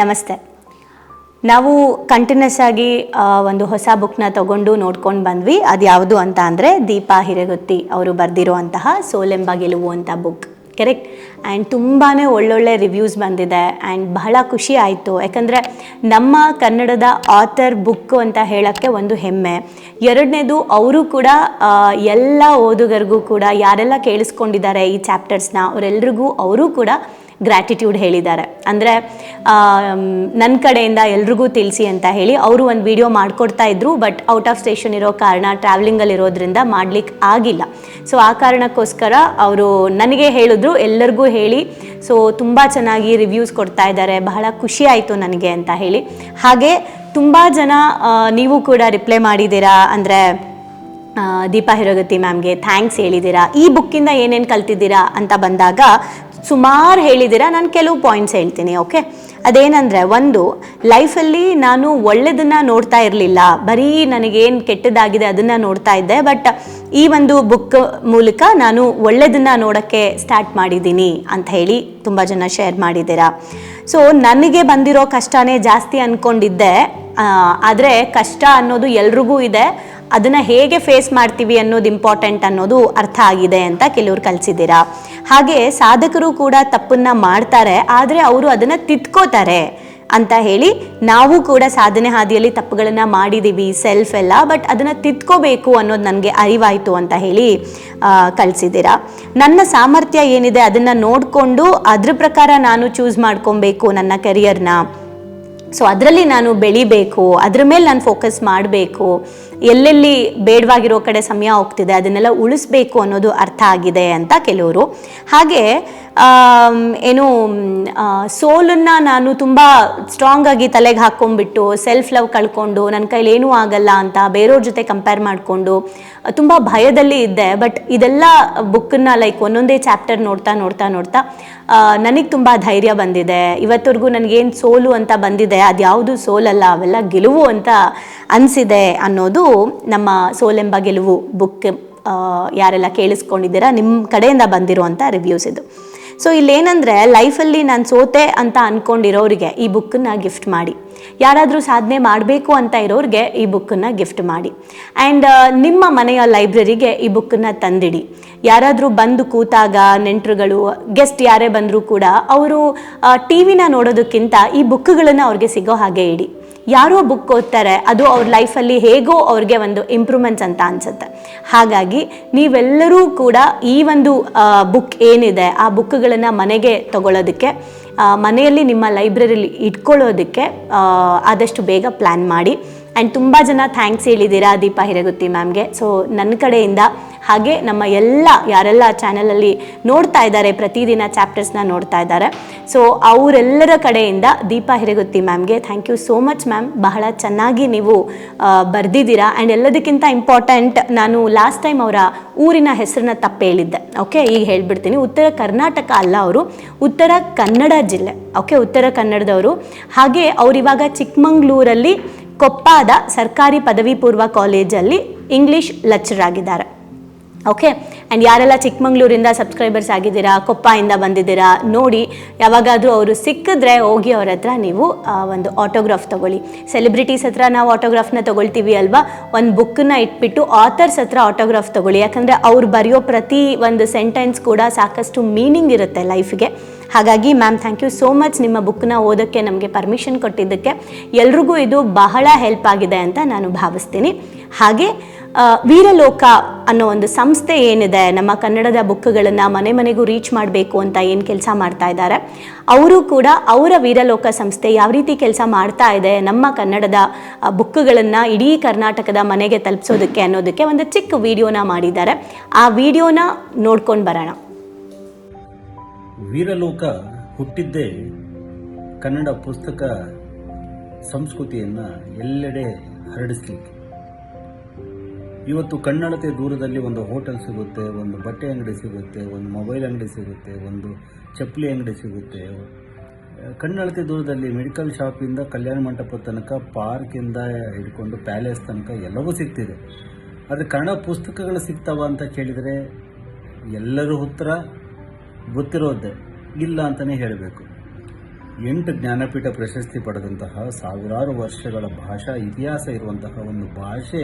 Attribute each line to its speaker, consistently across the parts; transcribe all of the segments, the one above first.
Speaker 1: ನಮಸ್ತೆ. ನಾವು ಕಂಟಿನ್ಯೂಸ್ ಆಗಿ ಒಂದು ಹೊಸ ಬುಕ್ನ ತಗೊಂಡು ನೋಡ್ಕೊಂಡು ಬಂದ್ವಿ. ಅದು ಯಾವುದು ಅಂತ ಅಂದರೆ ದೀಪಾ ಹಿರೇಗುತ್ತಿ ಅವರು ಬರೆದಿರುವಂತಹ ಸೋಲೆಂಬ ಗೆಲುವು ಅಂತ ಬುಕ್ ಕರೆಕ್ಟ್ ಆ್ಯಂಡ್ ತುಂಬಾ ಒಳ್ಳೊಳ್ಳೆ ರಿವ್ಯೂಸ್ ಬಂದಿದೆ ಆ್ಯಂಡ್ ಬಹಳ ಖುಷಿ ಆಯಿತು. ಯಾಕಂದರೆ ನಮ್ಮ ಕನ್ನಡದ ಆಥರ್ ಬುಕ್ ಅಂತ ಹೇಳೋಕ್ಕೆ ಒಂದು ಹೆಮ್ಮೆ. ಎರಡನೇದು ಅವರು ಕೂಡ ಎಲ್ಲ ಓದುಗರಿಗೂ ಕೂಡ, ಯಾರೆಲ್ಲ ಕೇಳಿಸ್ಕೊಂಡಿದ್ದಾರೆ ಈ ಚಾಪ್ಟರ್ಸ್ನ ಅವರೆಲ್ರಿಗೂ ಅವರು ಕೂಡ ಗ್ರ್ಯಾಟಿಟ್ಯೂಡ್ ಹೇಳಿದ್ದಾರೆ. ಅಂದರೆ ನನ್ನ ಕಡೆಯಿಂದ ಎಲ್ರಿಗೂ ತಿಳಿಸಿ ಅಂತ ಹೇಳಿ ಅವರು ಒಂದು ವಿಡಿಯೋ ಮಾಡಿಕೊಡ್ತಾ ಇದ್ರು, ಬಟ್ ಔಟ್ ಆಫ್ ಸ್ಟೇಷನ್ ಇರೋ ಕಾರಣ ಟ್ರಾವೆಲಿಂಗಲ್ಲಿ ಇರೋದ್ರಿಂದ ಮಾಡ್ಲಿಕ್ಕೆ ಆಗಿಲ್ಲ. ಸೊ, ಆ ಕಾರಣಕ್ಕೋಸ್ಕರ ಅವರು ನನಗೆ ಹೇಳಿದ್ರು, ಎಲ್ಲರಿಗೂ ಹೇಳಿ. ಸೊ, ತುಂಬ ಚೆನ್ನಾಗಿ ರಿವ್ಯೂಸ್ ಕೊಡ್ತಾ ಇದ್ದಾರೆ, ಬಹಳ ಖುಷಿ ಆಯಿತು ನನಗೆ ಅಂತ ಹೇಳಿ. ಹಾಗೆ ತುಂಬ ಜನ ನೀವು ಕೂಡ ರಿಪ್ಲೈ ಮಾಡಿದ್ದೀರಾ, ಅಂದರೆ ದೀಪಾ ಹಿರಗತಿ ಮ್ಯಾಮ್ಗೆ ಥ್ಯಾಂಕ್ಸ್ ಹೇಳಿದ್ದೀರಾ, ಈ ಬುಕ್ಕಿಂದ ಏನೇನು ಕಲ್ತಿದ್ದೀರಾ ಅಂತ ಬಂದಾಗ ಸುಮಾರು ಹೇಳಿದ್ದೀರಾ? ನಾನು ಕೆಲವು ಪಾಯಿಂಟ್ಸ್ ಹೇಳ್ತೀನಿ ಓಕೆ ಅದೇನಂದರೆ, ಒಂದು ಲೈಫಲ್ಲಿ ನಾನು ಒಳ್ಳೆಯದನ್ನು ನೋಡ್ತಾ ಇರಲಿಲ್ಲ. ಬರೀ ನನಗೇನು ಕೆಟ್ಟದಾಗಿದೆ ಅದನ್ನು ನೋಡ್ತಾ ಇದ್ದೆ ಬಟ್ ಈ ಒಂದು ಬುಕ್ ಮೂಲಕ ನಾನು ಒಳ್ಳೆಯದನ್ನು ನೋಡೋಕ್ಕೆ ಸ್ಟಾರ್ಟ್ ಮಾಡಿದ್ದೀನಿ ಅಂತ ಹೇಳಿ ತುಂಬ ಜನ ಶೇರ್ ಮಾಡಿದ್ದೀರಾ? ಸೊ ನನಗೆ ಬಂದಿರೋ ಕಷ್ಟನೇ ಜಾಸ್ತಿ ಅಂದ್ಕೊಂಡಿದ್ದೆ ಆದರೆ ಕಷ್ಟ ಅನ್ನೋದು ಎಲ್ರಿಗೂ ಇದೆ. ಅದನ್ನು ಹೇಗೆ ಫೇಸ್ ಮಾಡ್ತೀವಿ ಅನ್ನೋದು ಇಂಪಾರ್ಟೆಂಟ್ ಅನ್ನೋದು ಅರ್ಥ ಆಗಿದೆ ಅಂತ ಕೆಲವರು ಕಲಿಸಿದ್ದೀರಾ? ಹಾಗೆ ಸಾಧಕರು ಕೂಡ ತಪ್ಪನ್ನು ಮಾಡ್ತಾರೆ, ಆದರೆ ಅವರು ಅದನ್ನು ತಿದ್ಕೋತಾರೆ ಅಂತ ಹೇಳಿ ನಾವು ಕೂಡ ಸಾಧನೆ ಹಾದಿಯಲ್ಲಿ ತಪ್ಪುಗಳನ್ನು ಮಾಡಿದ್ದೀವಿ ಸೆಲ್ಫ್ ಎಲ್ಲ ಬಟ್ ಅದನ್ನು ತಿದ್ಕೋಬೇಕು ಅನ್ನೋದು ನನಗೆ ಅರಿವಾಯಿತು ಅಂತ ಹೇಳಿ ಕಲಿಸಿದ್ದೀರಾ? ನನ್ನ ಸಾಮರ್ಥ್ಯ ಏನಿದೆ ಅದನ್ನು ನೋಡಿಕೊಂಡು ಅದ್ರ ಪ್ರಕಾರ ನಾನು ಚೂಸ್ ಮಾಡ್ಕೊಬೇಕು ನನ್ನ ಕೆರಿಯರ್ನ ಸೊ ಅದರಲ್ಲಿ ನಾನು ಬೆಳಿಬೇಕು, ಅದ್ರ ಮೇಲೆ ನಾನು ಫೋಕಸ್ ಮಾಡಬೇಕು, ಎಲ್ಲೆಲ್ಲಿ ಬೇಡವಾಗಿರೋ ಕಡೆ ಸಮಯ ಹೋಗ್ತಿದೆ, ಅದನ್ನೆಲ್ಲ ಉಳಿಸ್ಬೇಕು ಅನ್ನೋದು ಅರ್ಥ ಆಗಿದೆ ಅಂತ ಕೆಲವರು. ಹಾಗೆ ಏನು ಸೋಲನ್ನು ನಾನು ತುಂಬ ಸ್ಟ್ರಾಂಗ್ ಆಗಿ ತಲೆಗೆ ಹಾಕ್ಕೊಂಡ್ಬಿಟ್ಟು ಸೆಲ್ಫ್ ಲವ್ ಕಳ್ಕೊಂಡು ನನ್ನ ಕೈಲಿ ಏನೂ ಆಗಲ್ಲ ಅಂತ ಬೇರೆಯವ್ರ ಜೊತೆ ಕಂಪೇರ್ ಮಾಡಿಕೊಂಡು, ತುಂಬ ಭಯದಲ್ಲಿ ಇದ್ದೆ. ಬಟ್ ಇದೆಲ್ಲ ಬುಕ್ಕನ್ನ ಲೈಕ್ ಒಂದೊಂದೇ ಚಾಪ್ಟರ್ ನೋಡ್ತಾ ನೋಡ್ತಾ ನೋಡ್ತಾ ನನಗೆ ತುಂಬ ಧೈರ್ಯ ಬಂದಿದೆ. ಇವತ್ತವರೆಗೂ ನನಗೇನು ಸೋಲು ಅಂತ ಬಂದಿದೆ ಅದು ಯಾವುದು ಸೋಲಲ್ಲ, ಅವೆಲ್ಲ ಗೆಲುವು ಅಂತ ಅನಿಸಿದೆ ಅನ್ನೋದು ನಮ್ಮ ಸೋಲೆಂಬ ಗೆಲುವು ಬುಕ್ ಯಾರೆಲ್ಲ ಕೇಳಿಸ್ಕೊಂಡಿದ್ದೀರಾ ನಿಮ್ಮ ಕಡೆಯಿಂದ ಬಂದಿರುವಂಥ ರಿವ್ಯೂಸ್ ಇದು. ಸೊ ಇಲ್ಲೇನಂದರೆ ಲೈಫಲ್ಲಿ ನಾನು ಸೋತೆ ಅಂತ ಅಂದ್ಕೊಂಡಿರೋರಿಗೆ ಈ ಬುಕ್ಕನ್ನು ಗಿಫ್ಟ್ ಮಾಡಿ. ಯಾರಾದರೂ ಸಾಧನೆ ಮಾಡಬೇಕು ಅಂತ ಇರೋರಿಗೆ ಈ ಬುಕ್ಕನ್ನು ಗಿಫ್ಟ್ ಮಾಡಿ. ಆ್ಯಂಡ್ ನಿಮ್ಮ ಮನೆಯ ಲೈಬ್ರರಿಗೆ ಈ ಬುಕ್ಕನ್ನು ತಂದಿಡಿ. ಯಾರಾದರೂ ಬಂದು ಕೂತಾಗ, ನೆಂಟರುಗಳು ಗೆಸ್ಟ್ ಯಾರೇ ಬಂದರೂ ಕೂಡ, ಅವರು ಟಿ ವಿನ ನೋಡೋದಕ್ಕಿಂತ ಈ ಬುಕ್ಗಳನ್ನು ಅವ್ರಿಗೆ ಸಿಗೋ ಹಾಗೆ ಇಡಿ. ಯಾರೋ ಬುಕ್ ಓದ್ತಾರೆ, ಅದು ಅವ್ರ ಲೈಫಲ್ಲಿ ಹೇಗೋ ಅವ್ರಿಗೆ ಒಂದು ಇಂಪ್ರೂವ್ಮೆಂಟ್ಸ್ ಅಂತ ಅನಿಸುತ್ತೆ. ಹಾಗಾಗಿ ನೀವೆಲ್ಲರೂ ಕೂಡ ಈ ಒಂದು ಬುಕ್ ಏನಿದೆ, ಆ ಬುಕ್ಗಳನ್ನು ಮನೆಗೆ ತಗೊಳ್ಳೋದಕ್ಕೆ ಮನೆಯಲ್ಲಿ ನಿಮ್ಮ ಲೈಬ್ರರಿಲಿ ಇಟ್ಕೊಳ್ಳೋದಕ್ಕೆ ಆದಷ್ಟು ಬೇಗ ಪ್ಲ್ಯಾನ್ ಮಾಡಿ. ಆ್ಯಂಡ್ ತುಂಬ ಜನ ಥ್ಯಾಂಕ್ಸ್ ಹೇಳಿದ್ದೀರಾ ದೀಪಾ ಹಿರಗುತ್ತಿ ಮ್ಯಾಮ್ಗೆ ಸೊ ನನ್ನ ಕಡೆಯಿಂದ ಹಾಗೆ ನಮ್ಮ ಎಲ್ಲ, ಯಾರೆಲ್ಲ ಚಾನಲಲ್ಲಿ ನೋಡ್ತಾ ಇದ್ದಾರೆ, ಪ್ರತಿದಿನ ಚಾಪ್ಟರ್ಸ್ನ ನೋಡ್ತಾ ಇದ್ದಾರೆ. ಸೊ ಅವರೆಲ್ಲರ ಕಡೆಯಿಂದ Deepa Hiragutti ಮ್ಯಾಮ್ಗೆ thank you so much ma'am ಬಹಳ ಚೆನ್ನಾಗಿ ನೀವು ಬರೆದಿದ್ದೀರಾ. ಆ್ಯಂಡ್ ಎಲ್ಲದಕ್ಕಿಂತ ಇಂಪಾರ್ಟೆಂಟ್ ನಾನು ಲಾಸ್ಟ್ ಟೈಮ್ ಅವರ ಊರಿನ ಹೆಸರನ್ನ ತಪ್ಪು ಹೇಳಿದ್ದೆ. ಓಕೆ ಈಗ ಹೇಳ್ಬಿಡ್ತೀನಿ. ಉತ್ತರ ಕರ್ನಾಟಕ ಅಲ್ಲ ಅವರು. ಉತ್ತರ ಕನ್ನಡ ಜಿಲ್ಲೆ. ಓಕೆ ಉತ್ತರ ಕನ್ನಡದವರು. ಹಾಗೆ ಅವರಿವಾಗ ಚಿಕ್ಕಮಂಗ್ಳೂರಲ್ಲಿ ಕೊಪ್ಪಾದ ಸರ್ಕಾರಿ ಪದವಿ ಪೂರ್ವ ಕಾಲೇಜಲ್ಲಿ ಇಂಗ್ಲೀಷ್ ಲೆಕ್ಚರ್ ಆಗಿದ್ದಾರೆ. ಓಕೆ ಆ್ಯಂಡ್ ಯಾರೆಲ್ಲ ಚಿಕ್ಕಮಂಗ್ಳೂರಿಂದ ಸಬ್ಸ್ಕ್ರೈಬರ್ಸ್ ಆಗಿದ್ದೀರಾ, ಕೊಪ್ಪಯಿಂದ ಬಂದಿದ್ದೀರಾ, ನೋಡಿ, ಯಾವಾಗಾದರೂ ಅವರು ಸಿಕ್ಕಿದ್ರೆ ಹೋಗಿ ಅವ್ರ ಹತ್ರ ನೀವು ಒಂದು ಆಟೋಗ್ರಾಫ್ ತಗೊಳ್ಳಿ. ಸೆಲೆಬ್ರಿಟೀಸ್ ಹತ್ರ ನಾವು ಆಟೋಗ್ರಾಫ್ನ ತೊಗೊಳ್ತೀವಿ ಅಲ್ವಾ? ಒಂದು ಬುಕ್ಕನ್ನ ಇಟ್ಬಿಟ್ಟು ಆಥರ್ಸ್ ಹತ್ರ ಆಟೋಗ್ರಾಫ್ ತಗೊಳ್ಳಿ. ಯಾಕಂದರೆ ಅವ್ರು ಬರೆಯೋ ಪ್ರತಿ ಒಂದು ಸೆಂಟೆನ್ಸ್ ಕೂಡ ಸಾಕಷ್ಟು ಮೀನಿಂಗ್ ಇರುತ್ತೆ ಲೈಫ್ಗೆ ಹಾಗಾಗಿ ma'am thank you so much ನಿಮ್ಮ ಬುಕ್ನ ಓದೋಕ್ಕೆ ನಮಗೆ ಪರ್ಮಿಷನ್ ಕೊಟ್ಟಿದ್ದಕ್ಕೆ ಎಲ್ರಿಗೂ ಇದು ಬಹಳ ಹೆಲ್ಪ್ ಆಗಿದೆ ಅಂತ ನಾನು ಭಾವಿಸ್ತೀನಿ. ಹಾಗೆ ವೀರಲೋಕ ಅನ್ನೋ ಒಂದು ಸಂಸ್ಥೆ ಏನಿದೆ, ನಮ್ಮ ಕನ್ನಡದ ಬುಕ್ಗಳನ್ನು ಮನೆ ಮನೆಗೂ ರೀಚ್ ಮಾಡಬೇಕು ಅಂತ ಏನು ಕೆಲಸ ಮಾಡ್ತಾ ಇದ್ದಾರೆ, ಅವರು ಕೂಡ ಅವರ ವೀರಲೋಕ ಸಂಸ್ಥೆ ಯಾವ ರೀತಿ ಕೆಲಸ ಮಾಡ್ತಾ ಇದೆ, ನಮ್ಮ ಕನ್ನಡದ ಬುಕ್ಗಳನ್ನು ಇಡೀ ಕರ್ನಾಟಕದ ಮನೆಗೆ ತಲುಪಿಸೋದಕ್ಕೆ ಅನ್ನೋದಕ್ಕೆ ಒಂದು ಚಿಕ್ಕ ವೀಡಿಯೋನ ಮಾಡಿದ್ದಾರೆ. ಆ ವಿಡಿಯೋನ ನೋಡ್ಕೊಂಡು ಬರೋಣ.
Speaker 2: ವೀರಲೋಕ ಹುಟ್ಟಿದ್ದೇ ಕನ್ನಡ ಪುಸ್ತಕ ಸಂಸ್ಕೃತಿಯನ್ನು ಎಲ್ಲೆಡೆ ಹರಡಿಸ್ಲಿಕ್ಕೆ. ಇವತ್ತು ಕನ್ನಡತೆ ದೂರದಲ್ಲಿ ಒಂದು ಹೋಟೆಲ್ ಸಿಗುತ್ತೆ, ಒಂದು ಬಟ್ಟೆ ಅಂಗಡಿ ಸಿಗುತ್ತೆ, ಒಂದು ಮೊಬೈಲ್ ಅಂಗಡಿ ಸಿಗುತ್ತೆ, ಒಂದು ಚಪ್ಪಲಿ ಅಂಗಡಿ ಸಿಗುತ್ತೆ. ಕನ್ನಡತೆ ದೂರದಲ್ಲಿ ಮೆಡಿಕಲ್ ಶಾಪಿಂದ ಕಲ್ಯಾಣ ಮಂಟಪ ತನಕ ಪಾರ್ಕಿಂದ ಹಿಡ್ಕೊಂಡು ಪ್ಯಾಲೇಸ್ ತನಕ ಎಲ್ಲವೂ ಸಿಗ್ತಿದೆ. ಆದರೆ ಕನ್ನಡ ಪುಸ್ತಕಗಳು ಸಿಗ್ತಾವ ಅಂತ ಕೇಳಿದರೆ ಎಲ್ಲರೂ ಉತ್ತರ ಗೊತ್ತಿರೋದೆ ಇಲ್ಲ ಅಂತಲೇ ಹೇಳಬೇಕು. ಎಂಟು ಜ್ಞಾನಪೀಠ ಪ್ರಶಸ್ತಿ ಪಡೆದಂತಹ ಸಾವಿರಾರು ವರ್ಷಗಳ ಭಾಷಾ ಇತಿಹಾಸ ಇರುವಂತಹ ಒಂದು ಭಾಷೆ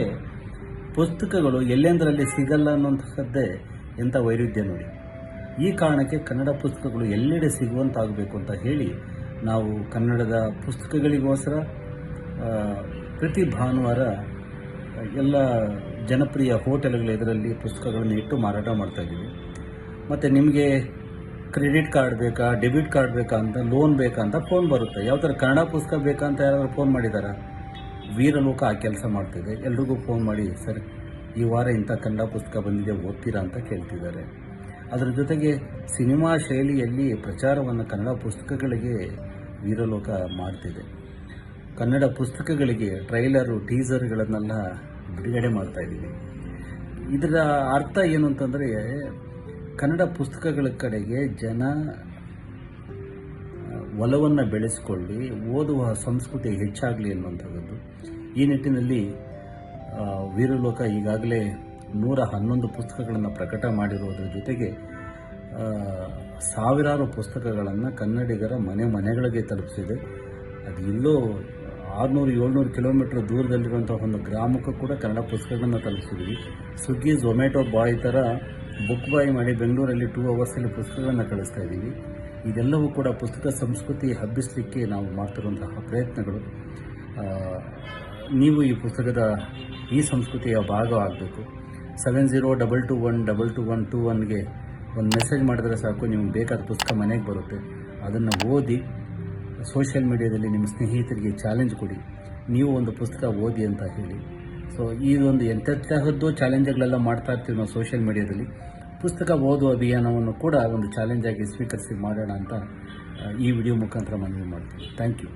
Speaker 2: ಪುಸ್ತಕಗಳು ಎಲ್ಲೆಂದರಲ್ಲಿ ಸಿಗಲ್ಲ ಅನ್ನುವಂತಹದ್ದೇ ಎಂಥ ವೈರುಧ್ಯ ನೋಡಿ. ಈ ಕಾರಣಕ್ಕೆ ಕನ್ನಡ ಪುಸ್ತಕಗಳು ಎಲ್ಲೆಡೆ ಸಿಗುವಂತಾಗಬೇಕು ಅಂತ ಹೇಳಿ ನಾವು ಕನ್ನಡದ ಪುಸ್ತಕಗಳಿಗೋಸ್ಕರ ಪ್ರತಿ ಭಾನುವಾರ ಎಲ್ಲ ಜನಪ್ರಿಯ ಹೋಟೆಲ್ಗಳ ಇದರಲ್ಲಿ ಪುಸ್ತಕಗಳನ್ನು ಇಟ್ಟು ಮಾರಾಟ ಮಾಡ್ತಾ ಇದ್ದೀವಿ. ಮತ್ತು ನಿಮಗೆ ಕ್ರೆಡಿಟ್ ಕಾರ್ಡ್ ಬೇಕಾ, ಡೆಬಿಟ್ ಕಾರ್ಡ್ ಬೇಕಾ ಅಂತ, ಲೋನ್ ಬೇಕಾ ಅಂತ ಫೋನ್ ಬರುತ್ತೆ. ಯಾವ ಥರ ಕನ್ನಡ ಪುಸ್ತಕ ಬೇಕಾ ಅಂತ ಯಾರಾದರೂ ಫೋನ್ ಮಾಡಿದಾರಾ? ವೀರಲೋಕ ಆ ಕೆಲಸ ಮಾಡ್ತಿದೆ. ಎಲ್ರಿಗೂ ಫೋನ್ ಮಾಡಿ, ಸರ್, ಈ ವಾರ ಇಂಥ ಕನ್ನಡ ಪುಸ್ತಕ ಬಂದಿದೆ, ಓದ್ತೀರಾ ಅಂತ ಕೇಳ್ತಿದ್ದಾರೆ. ಅದರ ಜೊತೆಗೆ ಸಿನಿಮಾ ಶೈಲಿಯಲ್ಲಿ ಪ್ರಚಾರವನ್ನು ಕನ್ನಡ ಪುಸ್ತಕಗಳಿಗೆ ವೀರಲೋಕ ಮಾಡ್ತಿದೆ. ಕನ್ನಡ ಪುಸ್ತಕಗಳಿಗೆ ಟ್ರೈಲರು, ಟೀಸರ್ಗಳನ್ನೆಲ್ಲ ಬಿಡುಗಡೆ ಮಾಡ್ತಾ ಇದ್ದೀವಿ. ಇದರ ಅರ್ಥ ಏನು ಅಂತಂದರೆ ಕನ್ನಡ ಪುಸ್ತಕಗಳ ಕಡೆಗೆ ಜನ ಒಲವನ್ನು ಬೆಳೆಸಿಕೊಳ್ಳಿ, ಓದುವ ಸಂಸ್ಕೃತಿ ಹೆಚ್ಚಾಗಲಿ ಅನ್ನುವಂಥದ್ದು. ಈ ನಿಟ್ಟಿನಲ್ಲಿ ವೀರಲೋಕ ಈಗಾಗಲೇ ನೂರ ಹನ್ನೊಂದು ಪುಸ್ತಕಗಳನ್ನು ಪ್ರಕಟ ಮಾಡಿರುವುದರ ಜೊತೆಗೆ ಸಾವಿರಾರು ಪುಸ್ತಕಗಳನ್ನು ಕನ್ನಡಿಗರ ಮನೆ ಮನೆಗಳಿಗೆ ತಲುಪಿಸಿದೆ. ಅದು ಎಲ್ಲೋ ಆರುನೂರು, ಏಳ್ನೂರು ಕಿಲೋಮೀಟರ್ ದೂರದಲ್ಲಿರುವಂಥ ಒಂದು ಗ್ರಾಮಕ್ಕೂ ಕೂಡ ಕನ್ನಡ ಪುಸ್ತಕಗಳನ್ನು ತಲುಪಿಸಿದ್ವಿ. ಸ್ವಿಗ್ಗಿ ಝೊಮ್ಯಾಟೊ ಬಾಯ್ ಥರ ಬುಕ್ ಬಾಯ್ ಮಾಡಿ ಬೆಂಗಳೂರಲ್ಲಿ ಟೂ ಅವರ್ಸಲ್ಲಿ ಪುಸ್ತಕಗಳನ್ನು ಕಳಿಸ್ತಾ ಇದ್ದೀವಿ. ಇದೆಲ್ಲವೂ ಕೂಡ ಪುಸ್ತಕ ಸಂಸ್ಕೃತಿ ಹಬ್ಬಿಸಲಿಕ್ಕೆ ನಾವು ಮಾಡ್ತಿರುವಂತಹ ಪ್ರಯತ್ನಗಳು. ನೀವು ಈ ಪುಸ್ತಕದ ಈ ಸಂಸ್ಕೃತಿಯ ಭಾಗವಾಗಬೇಕು seven zero double two one double two one two ಒನ್ಗೆ ಒಂದು ಮೆಸೇಜ್ ಮಾಡಿದ್ರೆ ಸಾಕು, ನಿಮ್ಗೆ ಬೇಕಾದ ಪುಸ್ತಕ ಮನೆಗೆ ಬರುತ್ತೆ. ಅದನ್ನು ಓದಿ ಸೋಷಿಯಲ್ ಮೀಡಿಯಾದಲ್ಲಿ ನಿಮ್ಮ ಸ್ನೇಹಿತರಿಗೆ ಚಾಲೆಂಜ್ ಕೊಡಿ. ನೀವು ಒಂದು ಪುಸ್ತಕ ಓದಿ ಅಂತ ಹೇಳಿ. ಸೊ ಈ ಒಂದು ಎಂತೆಂತಹದ್ದು ಚಾಲೆಂಜ್ಗಳೆಲ್ಲ ಮಾಡ್ತಾ ಇರ್ತೀವಿ ನಾವು ಸೋಷಿಯಲ್ ಮೀಡಿಯಾದಲ್ಲಿ ಪುಸ್ತಕ ಓದುವ ಅಭಿಯಾನವನ್ನು ಕೂಡ ಒಂದು ಚಾಲೆಂಜ್ ಆಗಿ ಸ್ವೀಕರಿಸಿ ಮಾಡೋಣ ಅಂತ ಈ ವಿಡಿಯೋ ಮುಖಾಂತರ ಮನವಿ ಮಾಡ್ತೀವಿ thank you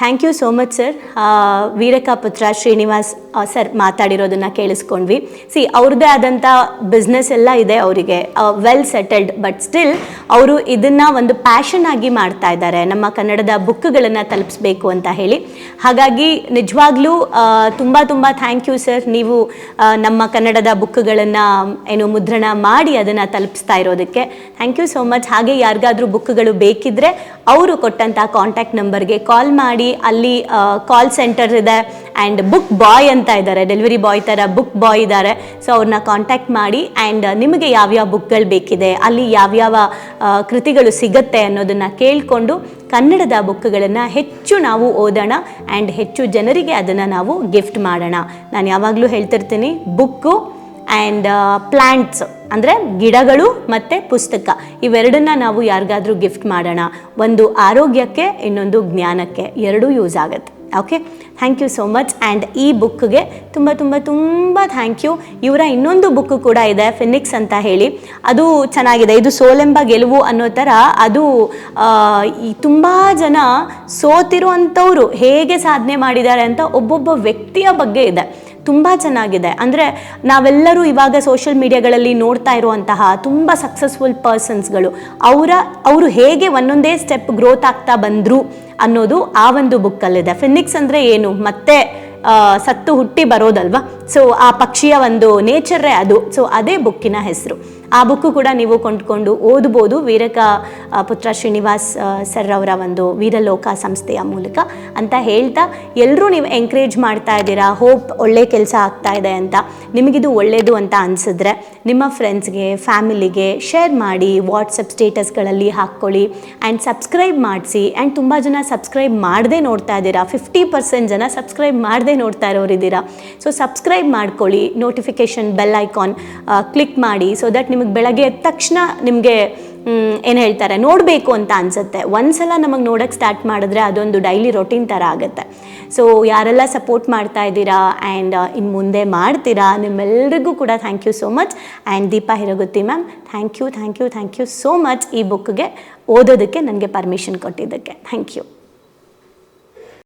Speaker 1: thank you so much sir Veerakka Putra Srinivas sir ಮಾತಾಡಿರೋದನ್ನು ಕೇಳಿಸ್ಕೊಂಡ್ವಿ. ಸಿ ಅವ್ರದ್ದೇ ಆದಂಥ ಬಿಸ್ನೆಸ್ ಎಲ್ಲ ಇದೆ ಅವರಿಗೆ. ವೆಲ್ ಸೆಟಲ್ಡ್ ಬಟ್ ಸ್ಟಿಲ್ ಅವರು ಇದನ್ನು ಒಂದು ಪ್ಯಾಷನ್ ಆಗಿ ಮಾಡ್ತಾ ಇದ್ದಾರೆ. ನಮ್ಮ ಕನ್ನಡದ ಬುಕ್ಗಳನ್ನು ತಲುಪಿಸ್ಬೇಕು ಅಂತ ಹೇಳಿ. ಹಾಗಾಗಿ ನಿಜವಾಗ್ಲೂ ತುಂಬ ತುಂಬ ಥ್ಯಾಂಕ್ ಯು ಸರ್ ನೀವು ನಮ್ಮ ಕನ್ನಡದ ಬುಕ್ಗಳನ್ನು, ಏನು ಮುದ್ರಣ ಮಾಡಿ ಅದನ್ನು ತಲುಪಿಸ್ತಾ ಇರೋದಕ್ಕೆ. ಥ್ಯಾಂಕ್ ಯು ಸೋ ಮಚ್ ಹಾಗೆ ಯಾರಿಗಾದರೂ ಬುಕ್ಗಳು ಬೇಕಿದ್ದರೆ ಅವರು ಕೊಟ್ಟಂಥ ಕಾಂಟ್ಯಾಕ್ಟ್ ನಂಬರ್ಗೆ ಕಾಲ್ ಮಾಡಿ ಅಲ್ಲಿ ಕಾಲ್ ಸೆಂಟರ್ ಇದೆ ಆ್ಯಂಡ್ ಬುಕ್ ಬಾಯ್ ಅಂತ ಇದ್ದಾರೆ. ಡೆಲಿವರಿ ಬಾಯ್ ಥರ ಬುಕ್ ಬಾಯ್ ಇದ್ದಾರೆ. ಸೊ ಅವ್ರನ್ನ ಕಾಂಟ್ಯಾಕ್ಟ್ ಮಾಡಿ ಆ್ಯಂಡ್ ನಿಮಗೆ ಯಾವ್ಯಾವ ಬುಕ್ಗಳು ಬೇಕಿದೆ, ಅಲ್ಲಿ ಯಾವ್ಯಾವ ಕೃತಿಗಳು ಸಿಗುತ್ತೆ ಅನ್ನೋದನ್ನು ಕೇಳಿಕೊಂಡು ಕನ್ನಡದ ಬುಕ್ಗಳನ್ನು ಹೆಚ್ಚು ನಾವು ಓದೋಣ ಆ್ಯಂಡ್ ಹೆಚ್ಚು ಜನರಿಗೆ ಅದನ್ನು ನಾವು ಗಿಫ್ಟ್ ಮಾಡೋಣ. ನಾನು ಯಾವಾಗಲೂ ಹೇಳ್ತಿರ್ತೀನಿ ಬುಕ್ಕು ಆ್ಯಂಡ್ ಪ್ಲ್ಯಾಂಟ್ಸ್ ಅಂದರೆ ಗಿಡಗಳು ಮತ್ತು ಪುಸ್ತಕ. ಇವೆರಡನ್ನ ನಾವು ಯಾರಿಗಾದರೂ ಗಿಫ್ಟ್ ಮಾಡೋಣ. ಒಂದು ಆರೋಗ್ಯಕ್ಕೆ, ಇನ್ನೊಂದು ಜ್ಞಾನಕ್ಕೆ. ಎರಡೂ ಯೂಸ್ ಆಗುತ್ತೆ. Okay thank you so much and ಈ ಬುಕ್ಗೆ ತುಂಬ ತುಂಬ ತುಂಬ ಥ್ಯಾಂಕ್ ಯು ಇವರ ಇನ್ನೊಂದು ಬುಕ್ ಕೂಡ ಇದೆ ಫಿನಿಕ್ಸ್ ಅಂತ ಹೇಳಿ. ಅದು ಚೆನ್ನಾಗಿದೆ. ಇದು ಸೋಲೆಂಬ ಗೆಲುವು ಅನ್ನೋ ಥರ. ಅದು ತುಂಬ ಜನ ಸೋತಿರುವಂಥವ್ರು ಹೇಗೆ ಸಾಧನೆ ಮಾಡಿದ್ದಾರೆ ಅಂತ ಒಬ್ಬೊಬ್ಬ ವ್ಯಕ್ತಿಯ ಬಗ್ಗೆ ಇದೆ. ತುಂಬ ಚೆನ್ನಾಗಿದೆ. ಅಂದರೆ ನಾವೆಲ್ಲರೂ ಇವಾಗ ಸೋಷಿಯಲ್ ಮೀಡಿಯಾಗಳಲ್ಲಿ ನೋಡ್ತಾ ಇರುವಂತಹ ತುಂಬ ಸಕ್ಸಸ್ಫುಲ್ ಪರ್ಸನ್ಸ್ಗಳು ಅವರ, ಅವರು ಹೇಗೆ ಒಂದೊಂದೇ ಸ್ಟೆಪ್ ಗ್ರೋತ್ ಆಗ್ತಾ ಬಂದರು ಅನ್ನೋದು ಆ ಒಂದು ಬುಕ್ಕಲ್ಲಿದೆ ಫಿನಿಕ್ಸ್ ಅಂದರೆ ಏನು? ಮತ್ತೆ ಸತ್ತು ಹುಟ್ಟಿ ಬರೋದಲ್ವಾ? ಸೊ ಆ ಪಕ್ಷಿಯ ಒಂದು ನೇಚರೇ ಅದು. ಸೊ ಅದೇ ಬುಕ್ಕಿನ ಹೆಸರು. ಆ ಬುಕ್ಕು ಕೂಡ ನೀವು ಕೊಂಡ್ಕೊಂಡು ಓದ್ಬೋದು. ವೀರಕ ಪುತ್ರ ಶ್ರೀನಿವಾಸ್ ಸರ್ ಅವರ ಒಂದು ವೀರಲೋಕ ಸಂಸ್ಥೆಯ ಮೂಲಕ ಅಂತ ಹೇಳ್ತಾ ಎಲ್ಲರೂ ನೀವು ಎಂಕರೇಜ್ ಮಾಡ್ತಾ ಇದ್ದೀರಾ? ಹೋಪ್ ಒಳ್ಳೆ ಕೆಲಸ ಆಗ್ತಾ ಇದೆ ಅಂತ. ನಿಮಗಿದು ಒಳ್ಳೆಯದು ಅಂತ ಅನಿಸಿದ್ರೆ ನಿಮ್ಮ ಫ್ರೆಂಡ್ಸ್ಗೆ ಫ್ಯಾಮಿಲಿಗೆ ಶೇರ್ ಮಾಡಿ ವಾಟ್ಸಪ್ ಸ್ಟೇಟಸ್ಗಳಲ್ಲಿ ಹಾಕ್ಕೊಳ್ಳಿ ಆ್ಯಂಡ್ ಸಬ್ಸ್ಕ್ರೈಬ್ ಮಾಡಿಸಿ. ಆ್ಯಂಡ್ ತುಂಬ ಜನ ಸಬ್ಸ್ಕ್ರೈಬ್ ಮಾಡದೇ ನೋಡ್ತಾ ಇದ್ದೀರಾ? ಫಿಫ್ಟಿ ಪರ್ಸೆಂಟ್ ಜನ ಸಬ್ಸ್ಕ್ರೈಬ್ ಮಾಡದೇ ನೋಡ್ತಾ ಇರೋರಿದ್ದೀರಾ? ಸೊ ಸಬ್ಸ್ಕ್ರೈಬ್ ಮಾಡ್ಕೊಳ್ಳಿ ನೋಟಿಫಿಕೇಷನ್ ಬೆಲ್ ಐಕಾನ್ ಕ್ಲಿಕ್ ಮಾಡಿ ಸೊ ದಟ್ ನಿಮಗೆ ಬೆಳಗ್ಗೆ ಎದ್ದ ತಕ್ಷಣ ನಿಮಗೆ ಏನು ಹೇಳ್ತಾರೆ, ನೋಡಬೇಕು ಅಂತ ಅನಿಸುತ್ತೆ. ಒಂದ್ಸಲ ನಮಗೆ ನೋಡೋಕ್ಕೆ ಸ್ಟಾರ್ಟ್ ಮಾಡಿದ್ರೆ ಅದೊಂದು ಡೈಲಿ ರೊಟೀನ್ ಥರ ಆಗುತ್ತೆ. ಸೊ ಯಾರೆಲ್ಲ ಸಪೋರ್ಟ್ ಮಾಡ್ತಾ ಇದ್ದೀರಾ ಆ್ಯಂಡ್ ಇನ್ನು ಮುಂದೆ ಮಾಡ್ತೀರಾ, ನಿಮ್ಮೆಲ್ರಿಗೂ ಕೂಡ thank you so much and Deepa Hiragutti ma'am thank you thank you thank you so much ಈ ಬುಕ್ಗೆ ಓದೋದಕ್ಕೆ ನನಗೆ ಪರ್ಮಿಷನ್ ಕೊಟ್ಟಿದ್ದಕ್ಕೆ. Thank you